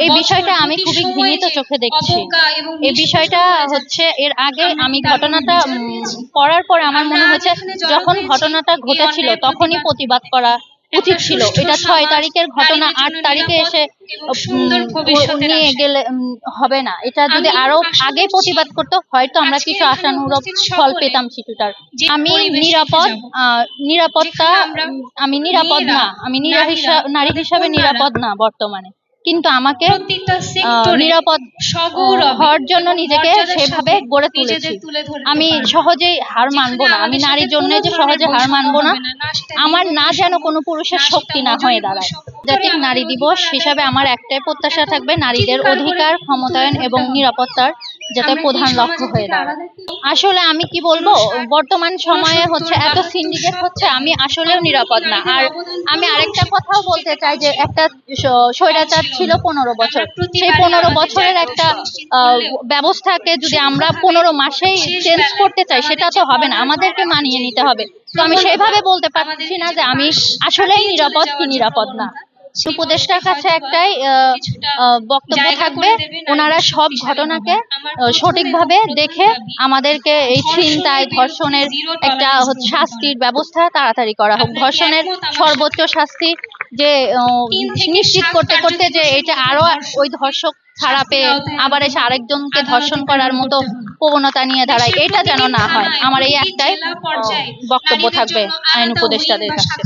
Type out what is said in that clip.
এই বিষয়টা আমি খুবই ঘৃণিত চোখে দেখছি। এই বিষয়টা হচ্ছে এর আগে আমি ঘটনাটা? পড়ার পরে আমার মনে হয়েছে যখন ঘটনাটা ঘটেছিল তখনই প্রতিবাদ করা উচিত ছিল। এটা ছয় তারিখের ঘটনা আট তারিখে এসে সুন্দর নিয়ে গেলে হবে না। এটা যদি আরও আগে প্রতিবাদ করতো হয়তো আমরা কিছু আশানুরূপ ফল পেতাম যে আমি নিরাপদ আহ, নিরাপত্তা আমি নিরাপদ না। আমি নারী হিসাবে নিরাপদ না বর্তমানে। কিন্তু আমাকে নিরাপদ হওয়ার জন্য নিজেকে সেভাবে গড়ে তুলেছি। তুলে আমি সহজেই হার মানবো না। আমি নারীর জন্য যে সহজে হার মানবো না আমার না যেন কোনো পুরুষের শক্তি না হয়ে দাঁড়ায়। জাতিক নারী দিবস হিসাবে আমার একটাই প্রত্যাশা থাকবে নারীদের অধিকার ক্ষমতায়ন এবং নিরাপত্তার কি প্রধান লক্ষ্য হয়ে দাঁড়ায় আসলে আমি কি বলব? বর্তমান সময়ে হচ্ছে এত সিন্ডিকেট হচ্ছে আমি আসলেও নিরাপদ না। আর আমি আরেকটা কথাও বলতে চাই যে একটা স্বৈরাচার ছিল পনেরো বছর। সেই পনেরো বছরের একটা আহ, ব্যবস্থাকে যদি আমরা পনেরো মাসেই চেঞ্জ করতে চাই সেটা তো হবে না। আমাদেরকে মানিয়ে নিতে হবে। তো আমি সেইভাবে বলতে পারছি না যে আমি আসলেই নিরাপদ কি নিরাপদ না। উপদেষ্টার কাছে একটাই বক্তব্য থাকবে। ওনারা সব ঘটনাকে সঠিকভাবে দেখে আমাদেরকে এই ছিনতাই ধর্ষণের একটা শাস্তির ব্যবস্থা তাড়াতাড়ি করা হোক। ধর্ষণের সর্বোচ্চ শাস্তি যে নিশ্চিত করতে করতে যে এটা আরও ওই ধর্ষক ছাড়া পেয়ে আবার এসে আরেকজনকে ধর্ষণ করার মতো প্রবণতা নিয়ে দাঁড়ায়। এটা যেন না হয়। আমার এই একটাই বক্তব্য থাকবে আইন উপদেষ্টাদের কাছে।